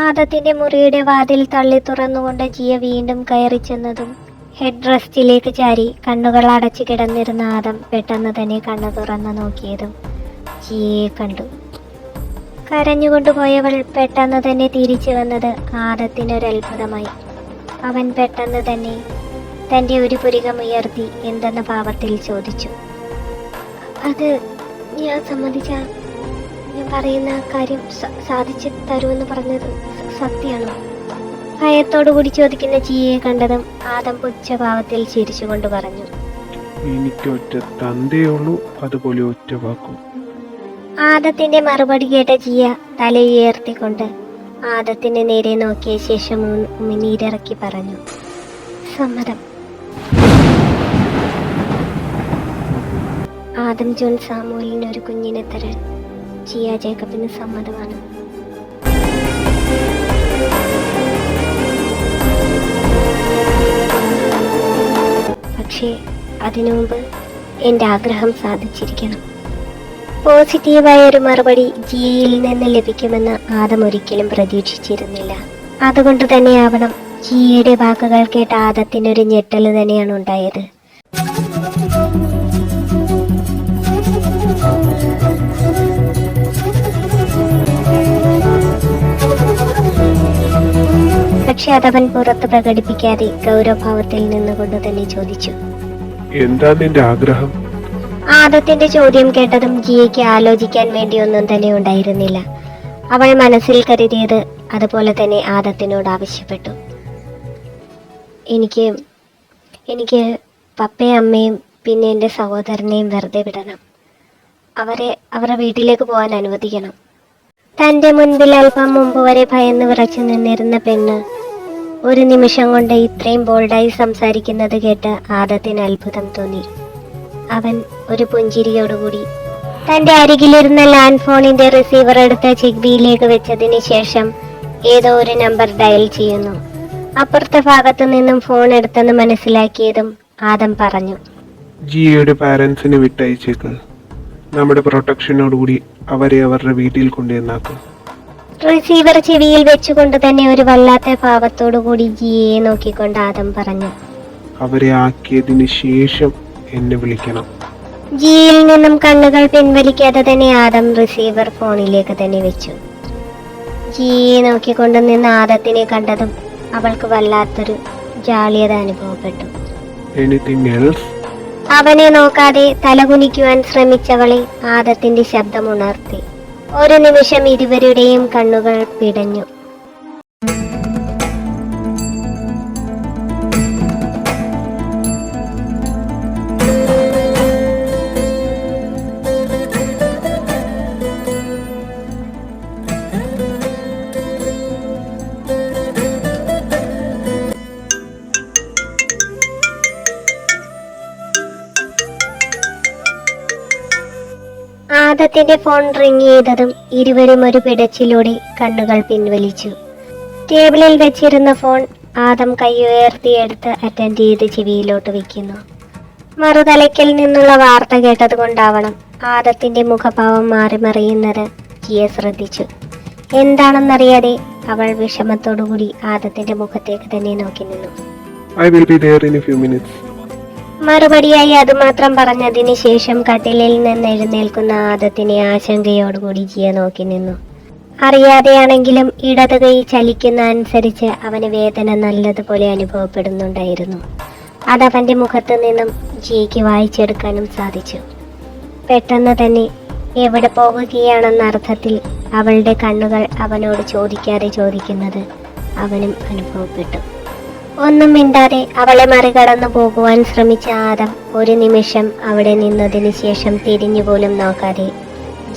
ആദത്തിന്റെ മുറിയുടെ വാതിൽ തള്ളി തുറന്നുകൊണ്ട് ജിയ വീണ്ടും കയറി ചെന്നതും ഹെഡ് റെസ്റ്റിലേക്ക് ചാരി കണ്ണുകൾ അടച്ചു കിടന്നിരുന്ന ആദം പെട്ടെന്ന് തന്നെ കണ്ണു തുറന്നു നോക്കിയതും ജിയയെ കണ്ടു. കരഞ്ഞുകൊണ്ട് പോയവൾ പെട്ടെന്ന് തന്നെ തിരിച്ചു വന്നത് ആദത്തിനൊരത്ഭുതമായി അവൻ പെട്ടെന്ന് തന്നെ തന്റെ ഒരു പുരികം ഉയർത്തി എന്തെന്ന ഭാവത്തിൽ ചോദിച്ചു. അത് ഞാൻ സമ്മതിച്ച ഞാൻ പറയുന്ന കാര്യം സാധിച്ചു തരുമെന്ന് പറഞ്ഞത് സത്യമാണോ. ഭയത്തോടുകൂടി ചോദിക്കുന്ന ജിയെ കണ്ടതും ആദം പുച്ഛഭാവത്തിൽ ചിരിച്ചുകൊണ്ട് പറഞ്ഞു. എനിക്കൊറ്റ തന്തയുള്ളൂ അതുപോലെ ഒറ്റ വാക്കും. ആദത്തിന്റെ മറുപടി കേട്ട ജിയ തലയുയർത്തിക്കൊണ്ട് ആദത്തിന് നേരെ നോക്കിയ ശേഷം ഉമിനീരിറക്കി പറഞ്ഞു. സമ്മതം. ആദം ജോൺ സാമുവലിന് ഒരു കുഞ്ഞിനെ തരാൻ ജിയ ജേക്കബിന് സമ്മതമാണ്. പക്ഷേ അതിനു മുമ്പ് എന്റെ ആഗ്രഹം സാധിച്ചിരിക്കണം. പോസിറ്റീവായ ഒരു മറുപടി ജിയയിൽ നിന്ന് ലഭിക്കുമെന്ന് ആദം ഒരിക്കലും പ്രതീക്ഷിച്ചിരുന്നില്ല. അതുകൊണ്ട് തന്നെയാവണം ജിയയുടെ വാക്കുകൾ കേട്ട ആദത്തിനൊരു ഞെട്ടൽ തന്നെയാണ് ഉണ്ടായത്. പക്ഷെ അതവൻ പുറത്ത് പ്രകടിപ്പിക്കാതെ ഗൗരവഭാവത്തിൽ നിന്നുകൊണ്ട് തന്നെ ചോദിച്ചു. എന്താ നിന്റെ ആഗ്രഹം? ആദത്തിന്റെ ചോദ്യം കേട്ടതും ജിയയ്ക്ക് ആലോചിക്കാൻ വേണ്ടി ഒന്നും തന്നെ ഉണ്ടായിരുന്നില്ല. അവൾ മനസ്സിൽ കരുതിയത് അതുപോലെ തന്നെ ആദത്തിനോട് ആവശ്യപ്പെട്ടു. എനിക്ക് എനിക്ക് പപ്പയും അമ്മയും പിന്നെ എന്റെ സഹോദരനെയും വെറുതെ വിടണം. അവരെ അവരുടെ വീട്ടിലേക്ക് പോകാൻ അനുവദിക്കണം. തന്റെ മുൻപിൽ അല്പം മുമ്പ് വരെ ഭയന്ന് വിറച്ചു നിന്നിരുന്ന പെണ്ണ് ഒരു നിമിഷം കൊണ്ട് ഇത്രയും ബോൾഡായി സംസാരിക്കുന്നത് കേട്ട് ആദത്തിന് അത്ഭുതം തോന്നി. അവൻ ഒരു പുഞ്ചിരിയോടുകൂടി തന്റെ അരികിലിരുന്ന ലാൻഡ് ഫോണിന്റെ റിസീവർ എടുത്ത് ചിഗ്ബിയിലേക്ക് വെച്ചതിന് ശേഷം ഏതോ ഒരു നമ്പർ ഡയൽ ചെയ്യുന്നു. അപ്പുറത്തെ ഭാഗത്തു നിന്നും ഫോൺ എടുത്തെന്ന് മനസ്സിലാക്കിയതും ആദം പറഞ്ഞു. ജിയയുടെ പാരൻസിനെ വിട്ടയച്ചേക്ക്. നമ്മുടെ പ്രൊട്ടക്ഷനോടുകൂടി അവരെ അവരുടെ വീട്ടിൽ കൊണ്ടുവന്നാക്കും. റിസീവർ ചെവിയിൽ വെച്ചുകൊണ്ട് തന്നെ ഒരു വല്ലാത്ത ഭാവത്തോടു കൂടി ജിയെ നോക്കിക്കൊണ്ട് ആദം പറഞ്ഞു അവരെ ആക്കിയതിന് ശേഷം എന്നെ വിളിക്കണം. ജിയിൽ നിന്നും കണ്ണുകൾ പിൻവലിക്കാതെ തന്നെ ആദം റിസീവർ ഫോണിലേക്ക് തന്നെ വെച്ചു. ജിയെ നോക്കിക്കൊണ്ട് നിന്ന് ആദത്തിനെ കണ്ടതും അവൾക്ക് വല്ലാത്തൊരു ജാളിയത അനുഭവപ്പെട്ടു. അവനെ നോക്കാതെ തലകുനിക്കുവാൻ ശ്രമിച്ചവളെ ആദത്തിന്റെ ശബ്ദമുണർത്തി ഒരു നിമിഷം ഇരുവരുടെയും കണ്ണുകൾ പിടഞ്ഞു. ആദത്തിന്റെ ഫോൺ റിങ് ചെയ്തതും ഇരുവരും ഒരു പിടച്ചിലൂടെ കണ്ണുകൾ പിൻവലിച്ചു. ടേബിളിൽ വെച്ചിരുന്ന ഫോൺ ആദം കൈ എടുത്ത് അറ്റൻഡ് ചെയ്ത് ചെവിയിലോട്ട് വെക്കുന്നു. മറുതലയ്ക്കൽ നിന്നുള്ള വാർത്ത കേട്ടതുകൊണ്ടാവണം ആദത്തിന്റെ മുഖഭാവം മാറി മറിയുന്നത് ജിയ ശ്രദ്ധിച്ചു. എന്താണെന്നറിയാതെ അവൾ വിഷമത്തോടുകൂടി ആദത്തിന്റെ മുഖത്തേക്ക് തന്നെ നോക്കി നിന്നു. മറുപടിയായി അതുമാത്രം പറഞ്ഞതിന് ശേഷം കട്ടിലിൽ നിന്ന് എഴുന്നേൽക്കുന്ന ആദത്തിനെ ആശങ്കയോടുകൂടി ജിയ നോക്കി നിന്നു. അറിയാതെയാണെങ്കിലും ഇടത് കൈ ചലിക്കുന്ന അനുസരിച്ച് അവന് വേദന നല്ലതുപോലെ അനുഭവപ്പെടുന്നുണ്ടായിരുന്നു. അതവന്റെ മുഖത്ത് നിന്നും ജിയയ്ക്ക് വായിച്ചെടുക്കാനും സാധിച്ചു. പെട്ടെന്ന് തന്നെ എവിടെ പോകുകയാണെന്ന അർത്ഥത്തിൽ അവളുടെ കണ്ണുകൾ അവനോട് ചോദിക്കാതെ ചോദിക്കുന്നത് അവനും അനുഭവപ്പെട്ടു. ഒന്നും മിണ്ടാതെ അവളെ മറികടന്നു പോകുവാൻ ശ്രമിച്ച ആദം ഒരു നിമിഷം അവിടെ നിന്നതിന് ശേഷം തിരിഞ്ഞു പോലും നോക്കാതെ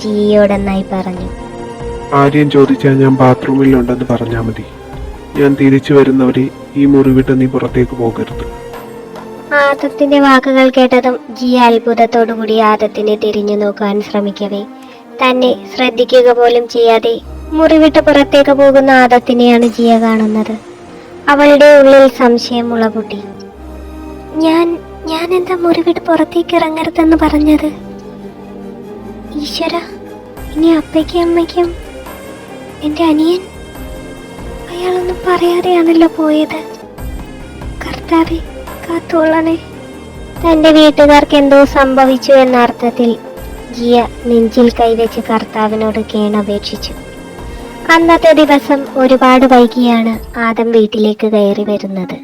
ജിയോടെന്നായി പറഞ്ഞു. ആര്യം ചോദിച്ചാൽ ഞാൻ ബാത്റൂമിൽ ഉണ്ടെന്ന് പറഞ്ഞാൽ മതി. ഞാൻ തിരിച്ചു വരുന്നവരെ ഈ മുറി വിട്ട് നീ പുറത്തേക്ക് പോകരുത്. ആദത്തിന്റെ വാക്കുകൾ കേട്ടതും ജി അത്ഭുതത്തോടുകൂടി ആദത്തിനെ തിരിഞ്ഞു നോക്കാൻ ശ്രമിക്കവേ. തന്നെ ശ്രദ്ധിക്കുക പോലും ചെയ്യാതെ മുറിവിട്ട് പുറത്തേക്ക് പോകുന്ന ആദത്തിനെയാണ് ജിയ കാണുന്നത്. അവളുടെ ഉള്ളിൽ സംശയം മുളപൊട്ടി ഞാൻ ഞാൻ എന്താ മുറിവിട്ട് പുറത്തേക്ക് ഇറങ്ങരുതെന്ന് പറഞ്ഞത്? ഈശ്വര ഇനി അപ്പയ്ക്കും അമ്മയ്ക്കും എന്റെ അനിയൻ അയാളൊന്നും പറയാതെയാണല്ലോ പോയത്. കർത്താവെ കാത്തോളണേ തന്റെ വീട്ടുകാർക്ക് എന്തോ സംഭവിച്ചു എന്ന അർത്ഥത്തിൽ ജിയ നെഞ്ചിൽ കൈവച്ച് കർത്താവിനോട് കേണപേക്ഷിച്ചു അന്നത്തെ ദിവസം ഒരുപാട് വൈകിയാണ് ആദം വീട്ടിലേക്ക് കയറി വരുന്നത്.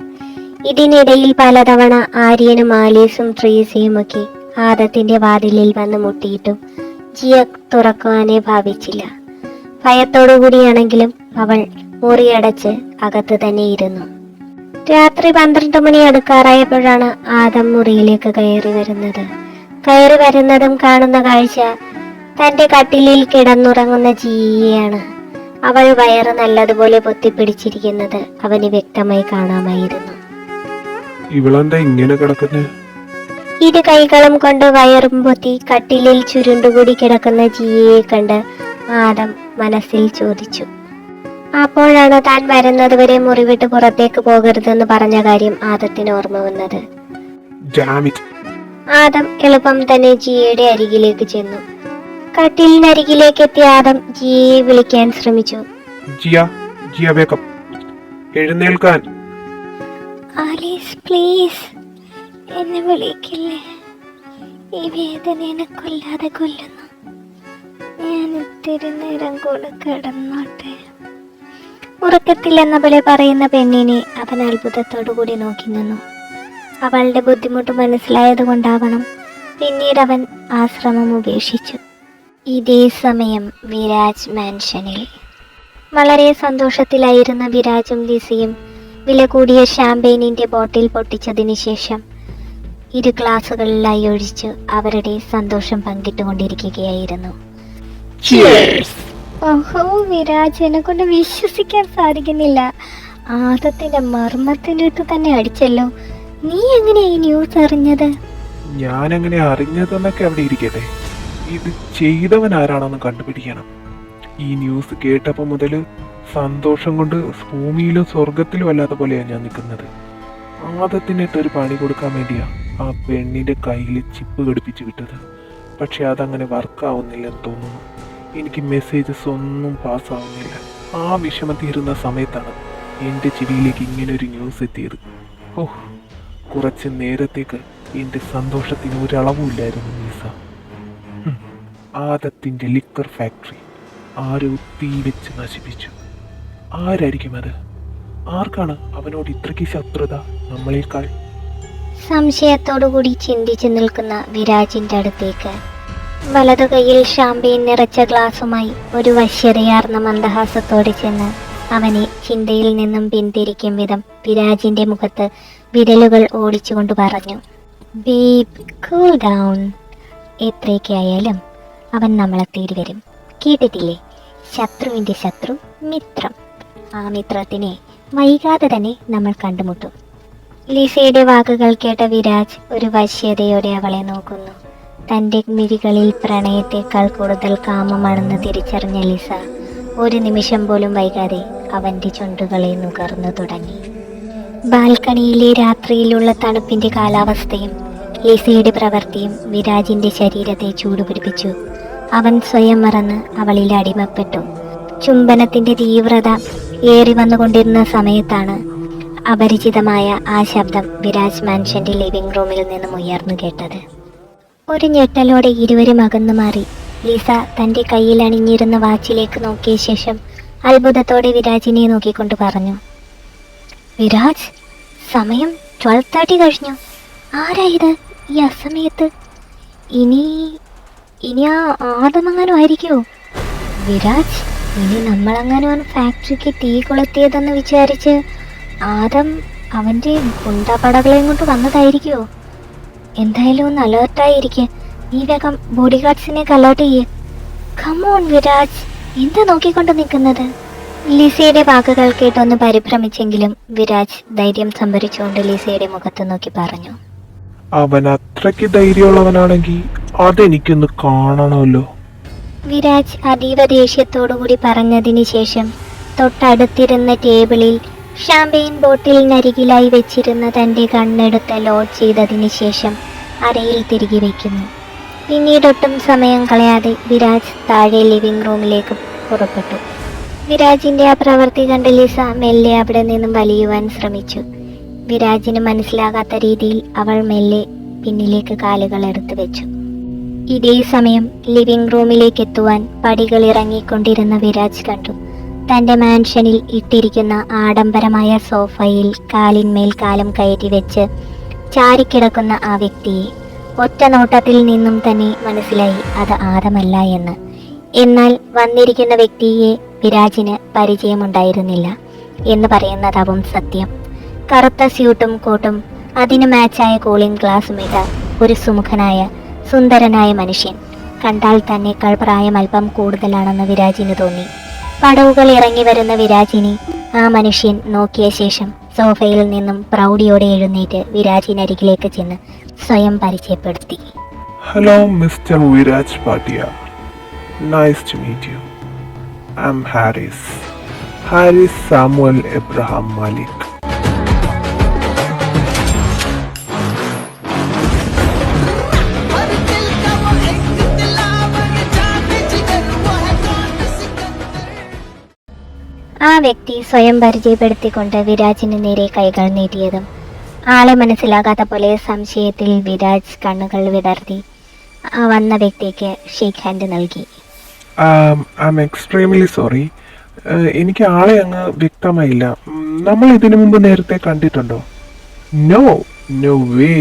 ഇതിനിടയിൽ പലതവണ ആര്യനും ആലീസും ട്രീസിയും ഒക്കെ ആദത്തിന്റെ വാതിലിൽ വന്ന് മുട്ടിയിട്ടും ജിയ തുറക്കുവാനേ ഭാവിച്ചില്ല. ഭയത്തോടുകൂടിയാണെങ്കിലും അവൾ മുറിയടച്ച് അകത്ത് തന്നെ ഇരുന്നു. രാത്രി പന്ത്രണ്ട് മണി അടുക്കാറായപ്പോഴാണ് ആദം മുറിയിലേക്ക് കയറി വരുന്നത്. കയറി വരുന്നതും കാണുന്ന കാഴ്ച തന്റെ കട്ടിലിൽ കിടന്നുറങ്ങുന്ന ജീയാണ് അവൾ വയറ് നല്ലതുപോലെ പൊത്തിപ്പിടിച്ചിരിക്കുന്നത് അവന് വ്യക്തമായി കാണാമായിരുന്നു. ഇവളെന്താ ഇങ്ങനെ കിടക്കുന്നത് ഇരു കൈകളും കൊണ്ട് വയറും പൊത്തി കട്ടിലിൽ ചുരുണ്ടുകൂടി കിടക്കുന്ന ജിയെ കണ്ട് ആദം മനസ്സിൽ ചോദിച്ചു. അപ്പോഴാണ് താൻ വരുന്നത് വരെ മുറിവിട്ട് പുറത്തേക്ക് പോകരുതെന്ന് പറഞ്ഞ കാര്യം ആദത്തിന് ഓർമ്മ വന്നത്? ആദം എളുപ്പം തന്നെ ജിയയുടെ അരികിലേക്ക് ചെന്നു. കട്ടിലിനരികിലേക്ക് എത്തിയ ആദം ജിയെ വിളിക്കാൻ ശ്രമിച്ചു. ജിയ ജിയ വേഗം എഴുന്നേൽക്കാൻ. Alice please. എന്നെ വിളിക്കില്ലേ? ഈ വേദന എന്നെ കൊല്ലാതെ കൊല്ലുന്നു. ഞാൻ ഇത്തിരി നേരം കൂടെ കിടന്നോട്ടെ. ഉറക്കത്തിൽ എന്ന പോലെ പറയുന്ന പെണ്ണിനെ അവൻ അത്ഭുതത്തോടു കൂടി നോക്കി നിന്നു. അവളുടെ ബുദ്ധിമുട്ട് മനസ്സിലായത് കൊണ്ടാവണം പിന്നീട് അവൻ ആശ്രമം ഉപേക്ഷിച്ചു. ഇതേ സമയം വിരാജ് മാൻഷനിൽ. വളരെ സന്തോഷത്തിലായിരുന്ന വിരാജും ലിസിയും വില കൂടിയ ഷാമ്പെയിനിന്റെ ബോട്ടിൽ പൊട്ടിച്ചതിന് ശേഷം ഇരു ഗ്ലാസുകളിലായി ഒഴിച്ച് അവരുടെ സന്തോഷം പങ്കിട്ടുകൊണ്ടിരിക്കുകയായിരുന്നു. ഓഹോ വിരാജ് എന്നെ കൊണ്ട് വിശ്വസിക്കാൻ സാധിക്കുന്നില്ല. ആദത്തിന്റെ മർമ്മത്തിന്റെ അടുത്ത് തന്നെ അടിച്ചല്ലോ. നീ എങ്ങനെയാ ഈ ന്യൂസ് അറിഞ്ഞത്? ഞാൻ അങ്ങനെ അറിഞ്ഞതെന്നൊക്കെ അവിടെ ഇരിക്കട്ടെ. ഇത് ചെയ്തവൻ ആരാണെന്ന് കണ്ടുപിടിക്കണം. ഈ ന്യൂസ് കേട്ടപ്പോൾ മുതൽ സന്തോഷം കൊണ്ട് ഭൂമിയിലും സ്വർഗത്തിലും അല്ലാത്ത പോലെയാണ് ഞാൻ നിൽക്കുന്നത്. ആദത്തിനിട്ട് ഒരു പണി കൊടുക്കാൻ വേണ്ടിയാണ് ആ പെണ്ണിന്റെ കയ്യിൽ ചിപ്പ് ഘടിപ്പിച്ച് വിട്ടത്. പക്ഷെ അതങ്ങനെ വർക്കാവുന്നില്ലെന്ന് തോന്നുന്നു. എനിക്ക് മെസ്സേജസ് ഒന്നും പാസ്സാവുന്നില്ല ആ വിഷമം തീരുന്ന സമയത്താണ് എന്റെ ചെവിയിലേക്ക് ഇങ്ങനെ ഒരു ന്യൂസ് എത്തിയത്. ഓഹ് കുറച്ച് നേരത്തേക്ക് എന്റെ സന്തോഷത്തിന് ഒരളവുമില്ലായിരുന്നു ഹും, ആദത്തിന്റെ ലിക്കർ ഫാക്ടറി ആരോ തീ വെച്ച് നശിപ്പിച്ചു. ആരായിരിക്കും അത്? ആർക്കാണ് അവനോട് ഇത്രയ്ക്ക് ശത്രുത നമ്മളേക്കാൾ സംശയത്തോടുകൂടി ചിന്തിച്ചു നിൽക്കുന്ന വിരാജിന്റെ അടുത്തേക്ക്. വലതു കൈയിൽ ഷാമ്പയിൻ നിറച്ച ഗ്ലാസുമായി ഒരു വശ്യതയാർന്ന മന്ദഹാസത്തോടെ ചെന്ന് അവനെ ചിന്തയിൽ നിന്നും പിന്തിരിക്കും വിധം വിരാജിന്റെ മുഖത്ത് വിരലുകൾ ഓടിച്ചുകൊണ്ട് പറഞ്ഞു ബീപ് കൂൾ ഡൗൺ എത്രയൊക്കെയായാലും അവൻ നമ്മളെ തേടി വരും. കേട്ടിട്ടില്ലേ? ശത്രുവിന്റെ ശത്രു മിത്രം. ആ മിത്രത്തിനെ വൈകാതെ തന്നെ നമ്മൾ കണ്ടുമുട്ടും. ലിസയുടെ വാക്കുകൾ കേട്ട വിരാജ് ഒരു വശ്യതയോടെ അവളെ നോക്കുന്നു. തന്റെ മിഴികളിൽ പ്രണയത്തേക്കാൾ കൂടുതൽ കാമമാണെന്ന് തിരിച്ചറിഞ്ഞ ലിസ ഒരു നിമിഷം പോലും വൈകാതെ അവന്റെ ചുണ്ടുകളെ നുകർന്നു തുടങ്ങി. ബാൽക്കണിയിലെ രാത്രിയിലുള്ള തണുപ്പിന്റെ കാലാവസ്ഥയും ലിസയുടെ പ്രവൃത്തിയും വിരാജിന്റെ ശരീരത്തെ ചൂടുപിടിപ്പിച്ചു. അവൻ സ്വയം മറന്ന് അവളിൽ അടിമപ്പെട്ടു. ചുംബനത്തിന്റെ തീവ്രത ഏറി വന്നുകൊണ്ടിരുന്ന സമയത്താണ് അപരിചിതമായ ആ ശബ്ദം വിരാജ് മാൻഷന്റെ ലിവിംഗ് റൂമിൽ നിന്നും ഉയർന്നു കേട്ടത്. ഒരു ഞെട്ടലോടെ ഇരുവരും അകന്നു മാറി. ലിസ തന്റെ കയ്യിൽ അണിഞ്ഞിരുന്ന വാച്ചിലേക്ക് നോക്കിയ ശേഷം അത്ഭുതത്തോടെ വിരാജിനെ നോക്കിക്കൊണ്ട് പറഞ്ഞു വിരാജ് സമയം ട്വൽവ് തേർട്ടി കഴിഞ്ഞു. ആരായത് ഈ അസമയത്ത്? ഇനി ഇനി ആ ആദമങ്ങാനും ആയിരിക്കുമോ വിരാജ് ഇനി നമ്മളങ്ങാനും ഫാക്ടറിക്ക് തീ കൊളുത്തിയതെന്ന് വിചാരിച്ച് ആദം അവന്റെ ഗുണ്ടപടകളെയും കൊണ്ട് വന്നതായിരിക്കുമോ എന്തായാലും ഒന്ന് അലേർട്ടായിരിക്കെ നീ വേഗം ബോഡി ഗാർഡ്സിനെ അലേർട്ട് ചെയ്യേ. Come on Viraj. എന്താ നോക്കിക്കൊണ്ട് നിൽക്കുന്നത്? ലിസയുടെ വാക്കുകൾ കേട്ടൊന്ന് പരിഭ്രമിച്ചെങ്കിലും വിരാജ് ധൈര്യം സംഭരിച്ചുകൊണ്ട് ലിസയുടെ മുഖത്ത് നോക്കി പറഞ്ഞു. അവൻ അത്രയ്ക്ക് ധൈര്യമുള്ളവനാണെങ്കിൽ അതെനിക്കൊന്ന് കാണണമല്ലോ. വിരാജ് അതീവ ദേഷ്യത്തോടുകൂടി പറഞ്ഞതിന് ശേഷം തൊട്ടടുത്തിരുന്ന ടേബിളിൽ ഷാമ്പെയിൻ ബോട്ടിലിനരികിലായി വെച്ചിരുന്ന തന്റെ കണ്ണെടുത്ത് ലോഡ് ചെയ്തതിന് ശേഷം അരയിൽ തിരികെ വയ്ക്കുന്നു പിന്നീടൊട്ടും സമയം കളയാതെ വിരാജ് താഴെ ലിവിംഗ് റൂമിലേക്ക് പുറപ്പെട്ടു. വിരാജിന്റെ ആ പ്രവൃത്തി കണ്ട ലിസ മെല്ലെ അവിടെ നിന്നും വലിയുവാൻ ശ്രമിച്ചു. വിരാജിന് മനസ്സിലാകാത്ത രീതിയിൽ അവൾ മെല്ലെ പിന്നിലേക്ക് കാലുകൾ എടുത്തു വെച്ചു. ഇതേ സമയം ലിവിംഗ് റൂമിലേക്ക് എത്തുവാൻ പടികൾ ഇറങ്ങിക്കൊണ്ടിരുന്ന വിരാജ് കണ്ടു. തന്റെ മാൻഷനിൽ ഇട്ടിരിക്കുന്ന ആഡംബരമായ സോഫയിൽ കാലിന്മേൽ കാലം കയറ്റി വെച്ച് ചാരിക്കിടക്കുന്ന ആ വ്യക്തിയെ ഒറ്റ നോട്ടത്തിൽ നിന്നും തന്നെ മനസ്സിലായി അത് ആദമല്ല എന്ന്. എന്നാൽ വന്നിരിക്കുന്ന വ്യക്തിയെ വിരാജിന് പരിചയമുണ്ടായിരുന്നില്ല എന്ന് പറയുന്നതാവും സത്യം. കറുത്ത സ്യൂട്ടും കോട്ടും അതിന് മാച്ചായ കൂളിംഗ് ഗ്ലാസും ഇട്ട ഒരു സുമുഖനായ സുന്ദരനായ മനുഷ്യൻ. കണ്ടാൽ തന്നെക്കാൾ പ്രായം അല്പം കൂടുതലാണെന്ന് വിരാജിന് തോന്നി. പടവുകൾ ഇറങ്ങി വരുന്ന വിരാജിനെ ആ മനുഷ്യൻ നോക്കിയ ശേഷം സോഫയിൽ നിന്നും പ്രൗഢിയോടെ എഴുന്നേറ്റ് വിരാജിനരികിലേക്ക് ചെന്ന് സ്വയം പരിചയപ്പെടുത്തി. Hello mister Viraj Patiya nice to meet you I am Harris Harris Samuel Abraham Malik ആ വ്യക്തി സ്വയം പരിചയപ്പെടുത്തിക്കൊണ്ട് വിരാജിന് നേരെ കൈകൾ നീട്ടിയതും ആളെ മനസ്സിലാകാത്ത പോലെ സംശയത്തിൽ വിരാജ് കണ്ണുകൾ വിടർത്തി വന്ന വ്യക്തിക്ക് ഷേക്ക് ഹാൻഡ് നൽകി. എക്സ്ട്രീംലി സോറി എനിക്ക് ആളെ അങ്ങ് വ്യക്തമായില്ല. നമ്മൾ ഇതിനു മുമ്പ് നേരത്തെ കണ്ടിട്ടുണ്ടോ? നോ നോ വേ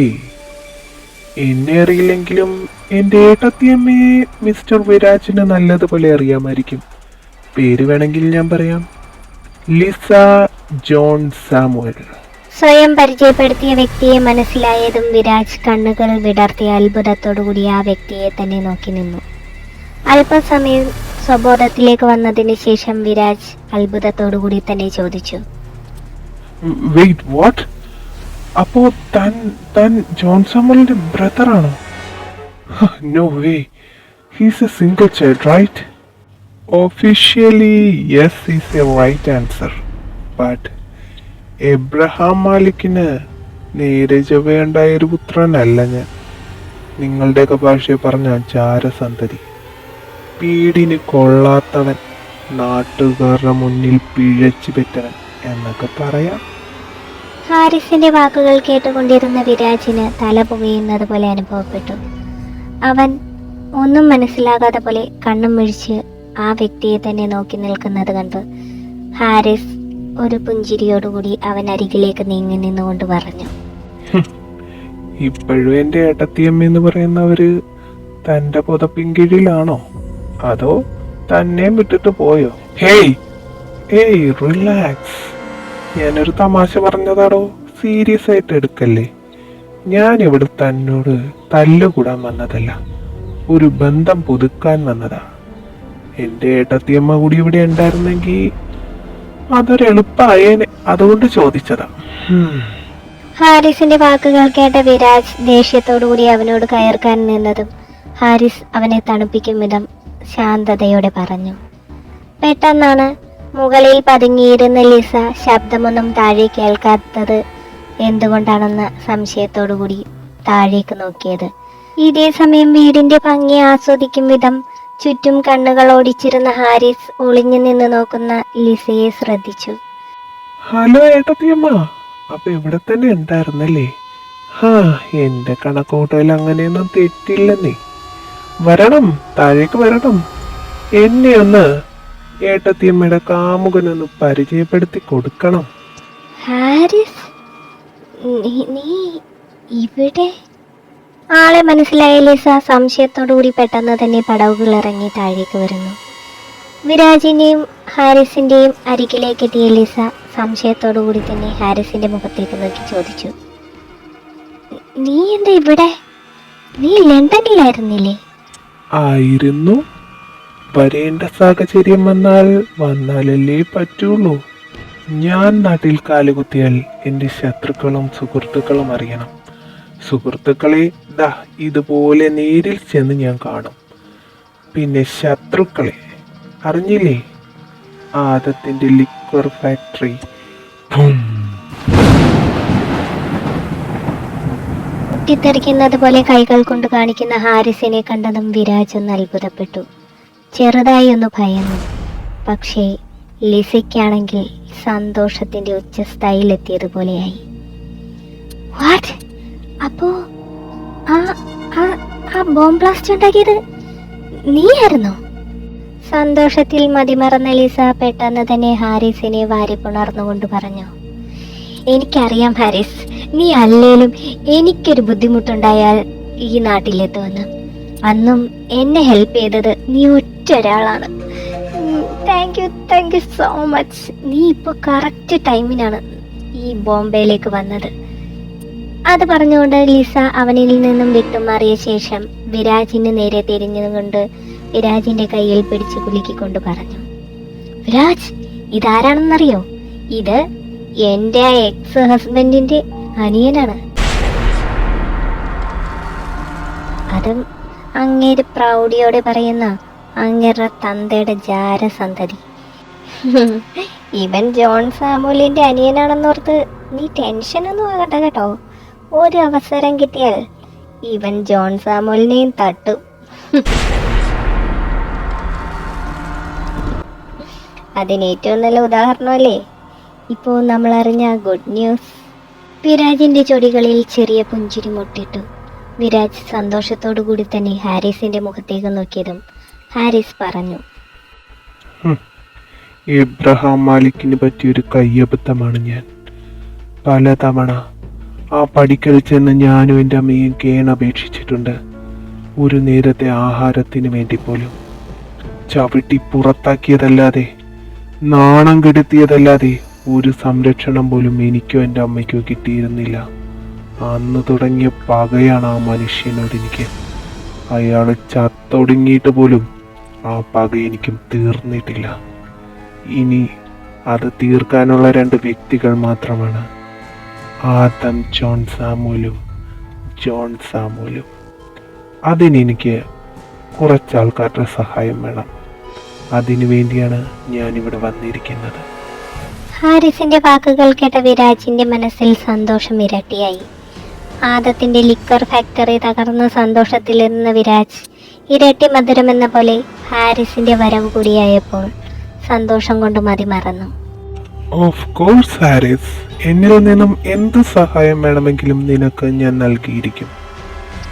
എന്നെ അറിയില്ലെങ്കിലും എന്റെ ഏട്ടത്തിയമ്മയെ മിസ്റ്റർ വിരാജിന് നല്ലതുപോലെ അറിയാമായിരിക്കും. പേര് വേണമെങ്കിൽ ഞാൻ പറയാം. Lisa John Samuel. സ്വയം പരിചയപ്പെടുത്തിയ വ്യക്തിയെ മനസ്സിലായതും വിരാജ് കണ്ണുകൾ വിടർത്തി അത്ഭുതത്തോടുകൂടി ആ വ്യക്തിയെ തന്നെ നോക്കി നിന്നു. അല്പസമയം സ്വബോധത്തിലേക്ക് വന്നതിന് ശേഷം വിരാജ് അത്ഭുതത്തോടുകൂടി തന്നെ ചോദിച്ചു. വെയിറ്റ് വാട്ട് അപ്പോ താൻ താൻ ജോൺ സാമുവലിന്റെ ബ്രദറാണോ no way he's a single child right officially yes is a right answer but Abraham മാലിക്കിന് നേരെ ഒരു പുത്രനല്ല ഞാൻ. നിങ്ങളുടെയൊക്കെ ഭാഷയെ പറഞ്ഞ ചാരസന്തതി പീടിന് കൊള്ളാത്തവൻ നാട്ടുകാരുടെ മുന്നിൽ പിഴച്ചു പെറ്റവൻ എന്നൊക്കെ പറയാം. ഹാരിസിന്റെ വാക്കുകൾ കേട്ടുകൊണ്ടിരുന്ന വിരാജിന് തല പുകയുന്നത് പോലെ അനുഭവപ്പെട്ടു. അവൻ ഒന്നും മനസ്സിലാകാതെ പോലെ കണ്ണും മിഴിച്ച് ആ വ്യക്തിയെ തന്നെ നോക്കി നിൽക്കുന്നത് കണ്ടു. ഹാരിസ് ഒരു പുഞ്ചിരിയോടുകൂടി അവൻ അരികിലേക്ക് നീങ്ങി നിന്നുകൊണ്ട് പറഞ്ഞു. ഇപ്പോഴും എന്റെ ഏട്ടത്തിയമ്മ എന്ന് പറയുന്നവര് തന്റെ പുതപ്പിൻ കീഴിലാണോ? അതോ തന്നെ വിട്ടിട്ട് പോയോ? ഹേയ് ഏയ് റിലാക്സ് ഞാനൊരു തമാശ പറഞ്ഞതാടോ? സീരിയസ് ആയിട്ട് എടുക്കല്ലേ? ഞാൻ ഇവിടെ തന്നോട് തല്ലുകൂടാൻ വന്നതല്ല ഒരു ബന്ധം പുതുക്കാൻ വന്നതാ. എന്റെ ഏട്ടത്തിയമ്മ കൂടി ഇവിടെ ഉണ്ടായിരുന്നെങ്കിൽ അതൊരു എളുപ്പമായേനെ അതുകൊണ്ട് ചോദിച്ചതാ. ഹാരിസിന്റെ വാക്കുകൾ കേട്ട വിരാജ് ദേഷ്യത്തോടുകൂടി അവനോട് കയർക്കാൻ നിന്നതും ഹാരിസ് അവനെ തണുപ്പിക്കും വിധം ശാന്തതയോടെ പറഞ്ഞു. പെട്ടെന്നാണ് മുകളിൽ പതുങ്ങിയിരുന്ന ലിസ ശബ്ദമൊന്നും താഴെ കേൾക്കാത്തത് എന്തുകൊണ്ടാണെന്ന സംശയത്തോടുകൂടി താഴേക്ക് നോക്കിയത്. ഇതേ സമയം വീടിന്റെ ഭംഗി ആസ്വദിക്കും വിധം ചുറ്റും കണ്ണുകൾ ഓടിച്ചിരുന്ന ഹാരിസ് ഒളിഞ്ഞു നിന്ന് നോക്കുന്ന ലിസയെ ശ്രദ്ധിച്ചു. ഹലോ ഏട്ടത്തിയമ്മ അപ്പൊ ഇവിടെ തന്നെ ഉണ്ടായിരുന്നല്ലേ? ഹാ എന്റെ കണക്കൂട്ടൽ അങ്ങനെയൊന്നും തെറ്റില്ലെന്നേ. വരണം താഴേക്ക് വരണം. എന്നെ ഒന്ന് ഏട്ടത്തിയമ്മയുടെ കാമുകനൊന്ന് പരിചയപ്പെടുത്തി കൊടുക്കണം. ഹാരിസ് നീ നീ ഇവിടെ ആളെ മനസ്സിലായ ലിസ സംശയത്തോടുകൂടി പെട്ടെന്ന് തന്നെ പടവുകൾ ഇറങ്ങി താഴേക്ക് വരുന്നു. വിരാജിന്റെയും ഹാരിസിന്റെയും അരികിലേക്ക് എത്തിയ ലിസ സംശയത്തോടുകൂടി തന്നെ ഹാരിസിന്റെ മുഖത്തേക്ക് നോക്കി ചോദിച്ചു. നീ എന്താ ഇവിടെ? നീ ലണ്ടനിലായിരുന്നില്ലേ? ആയിരുന്നു. വരേണ്ട സാഹചര്യം വന്നാൽ വന്നാലല്ലേ പറ്റുള്ളൂ. ഞാൻ നാട്ടിൽ കാലുകുത്തിയാൽ എന്റെ ശത്രുക്കളും സുഹൃത്തുക്കളും അറിയണം. സുഹൃത്തുക്കളെ ദാ ഇതുപോലെ നേരിൽ ചെന്ന് ഞാൻ കാണും. പിന്നെ ശത്രുക്കളെ അറിഞ്ഞില്ലേ? ആദത്തിന്റെ ലിക്വർ ഫാക്ടറി. പൊട്ടിത്തെറിക്കുന്നത് പോലെ കൈകൾ കൊണ്ട് കാണിക്കുന്ന ഹാരിസിനെ കണ്ടതും വിരാജ് ഒന്ന് അത്ഭുതപ്പെട്ടു. ചെറുതായി ഒന്ന് ഭയന്നു. പക്ഷേ ലിസയ്ക്കാണെങ്കിൽ സന്തോഷത്തിന്റെ ഉച്ചസ്ഥായിലെത്തിയതുപോലെയായി. വാട്ട് അപ്പോ ആ ആ- ആ ബോംബ് ബ്ലാസ്റ്റ് ഉണ്ടാക്കിയത് നീയായിരുന്നോ? സന്തോഷത്തിൽ മതിമറന്ന ലിസ പെട്ടെന്ന് തന്നെ ഹാരിസിനെ വാരിപ്പുണർന്നുകൊണ്ട് പറഞ്ഞു. എനിക്കറിയാം ഹാരിസ് നീ അല്ലേലും എനിക്കൊരു ബുദ്ധിമുട്ടുണ്ടായാൽ ഈ നാട്ടിലെത്തുമെന്ന്. അന്നും എന്നെ ഹെൽപ്പ് ചെയ്തത് നീ ഒറ്റ ഒരാളാണ്. Thank you thank you so much നീ ഇപ്പോൾ കറക്റ്റ് ടൈമിനാണ് ഈ ബോംബെയിലേക്ക് വന്നത്. അത് പറഞ്ഞുകൊണ്ട് ലിസ അവനിൽ നിന്നും വിട്ടുമാറിയ ശേഷം വിരാജിന് നേരെ തിരിഞ്ഞുകൊണ്ട് വിരാജിന്റെ കയ്യിൽ പിടിച്ചു കുലുക്കിക്കൊണ്ട് പറഞ്ഞു വിരാജ് ഇതാരാണെന്നറിയോ? ഇത് എന്റെ എക്സ് ഹസ്ബൻഡിന്റെ അനിയനാണ്. അതും അങ്ങേര് പ്രൗഢിയോടെ പറയുന്ന അങ്ങേരുടെ തന്തയുടെ ജാരസന്തതി. ഇവൻ ജോൺ സാമൂലിന്റെ അനിയനാണെന്നോർത്ത് നീ ടെൻഷനൊന്നും ആകട്ടെ കേട്ടോ. ഒരു അവസരം കിട്ടിയാൽ ഇവൻ ജോൺ സാമുലിനെയും തട്ടും. അതിന് ഏറ്റവും നല്ല ഉദാഹരണമല്ലേ? ഇപ്പോ നമ്മൾ അറിഞ്ഞ ഗുഡ് ന്യൂസ് വിരാജിന്റെ ചൊടികളിൽ ചെറിയ പുഞ്ചിരി മുട്ടിട്ടു. വിരാജ് സന്തോഷത്തോടു കൂടി തന്നെ ഹാരിസിന്റെ മുഖത്തേക്ക് നോക്കിയതും ഹാരിസ് പറഞ്ഞു. ഇബ്രഹാം മാലിക്കിന് പറ്റിയൊരു കയ്യബദ്ധമാണ് ഞാൻ. പലതവണ ആ പടിക്കൽ ചെന്ന് ഞാനും എന്റെ അമ്മയും കേണപേക്ഷിച്ചിട്ടുണ്ട് ഒരു നേരത്തെ ആഹാരത്തിന് വേണ്ടി പോലും. ചവിട്ടി പുറത്താക്കിയതല്ലാതെ നാണം കെടുത്തിയതല്ലാതെ ഒരു സംരക്ഷണം പോലും എനിക്കോ എന്റെ അമ്മയ്ക്കോ കിട്ടിയിരുന്നില്ല. അന്ന് തുടങ്ങിയ പകയാണ് ആ മനുഷ്യനോട് എനിക്ക്. അയാൾ ചത്തൊടുങ്ങിയിട്ട് പോലും ആ പക എനിക്കും തീർന്നിട്ടില്ല. ഇനി അത് തീർക്കാനുള്ള രണ്ട് വ്യക്തികൾ മാത്രമാണ്. ആദം ജോൺ സാമൂലും ജോൺ സാമൂലും അതിനെനിക്ക് കുറച്ച് ആൾക്കാരുടെ സഹായം വേണം. അതിനു വേണ്ടിയാണ് ഇവിടെ വന്നിരിക്കുന്നത്. ഹാരിസിന്റെ വാക്കുകൾ കേട്ട വിരാജിന്റെ മനസ്സിൽ സന്തോഷം ഇരട്ടിയായി. ആദത്തിന്റെ ലിക്കർ ഫാക്ടറി തകർന്ന സന്തോഷത്തിൽ നിന്ന് വിരാജ് ഇരട്ടി മധുരമെന്ന പോലെ ഹാരിസിന്റെ വരവ് കൂടിയായപ്പോൾ സന്തോഷം കൊണ്ട് മതി മറന്നു ഓഫ് കോഴ്സ് ഹാരിസ് എന്നിൽ നിന്നും എന്ത് സഹായം വേണമെങ്കിലും നിനക്ക് ഞാൻ നൽകിയിരിക്കും.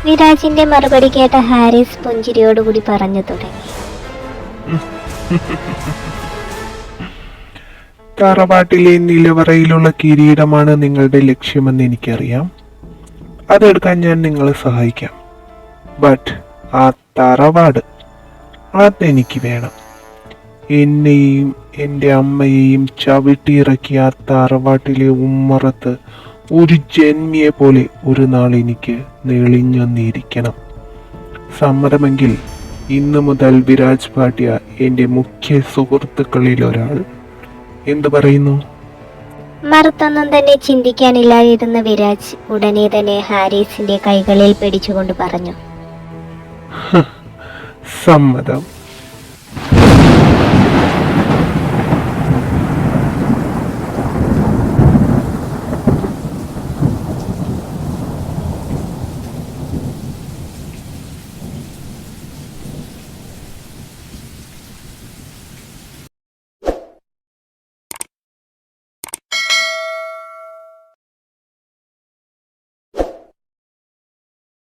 വിരാജിന്റെ മറുപടി കേട്ട ഹാരിസ് പുഞ്ചിരിയോടുകൂടി പറഞ്ഞു തുടങ്ങി. തറവാട്ടിലെ നിലവറയിലുള്ള കിരീടമാണ് നിങ്ങളുടെ ലക്ഷ്യമെന്ന് എനിക്കറിയാം. അതെടുക്കാൻ ഞാൻ നിങ്ങളെ സഹായിക്കാം. ബട്ട് ആ തറവാട് അതെനിക്ക് വേണം. എന്നെയും എന്റെ അമ്മയെയും ചവിട്ടിയിറക്കിയ തറവാട്ടിലെ ഉമ്മറത്ത് ഒരു ജന്മിയെ പോലെ ഒരു നാൾ എനിക്ക് നെളിഞ്ഞൊന്നിരിക്കണം സമ്മതമെങ്കിൽ ഇന്ന് മുതൽ വിരാജ് ഭാട്ടിയ എന്റെ മുഖ്യ സുഹൃത്തുക്കളിൽ ഒരാൾ. എന്തു പറയുന്നു? മറുത്തൊന്നും തന്നെ ചിന്തിക്കാനില്ലായിരുന്ന വിരാജ് ഉടനെ തന്നെ ഹാരിസിന്റെ കൈകളിൽ പിടിച്ചുകൊണ്ട് പറഞ്ഞു. സമ്മതം.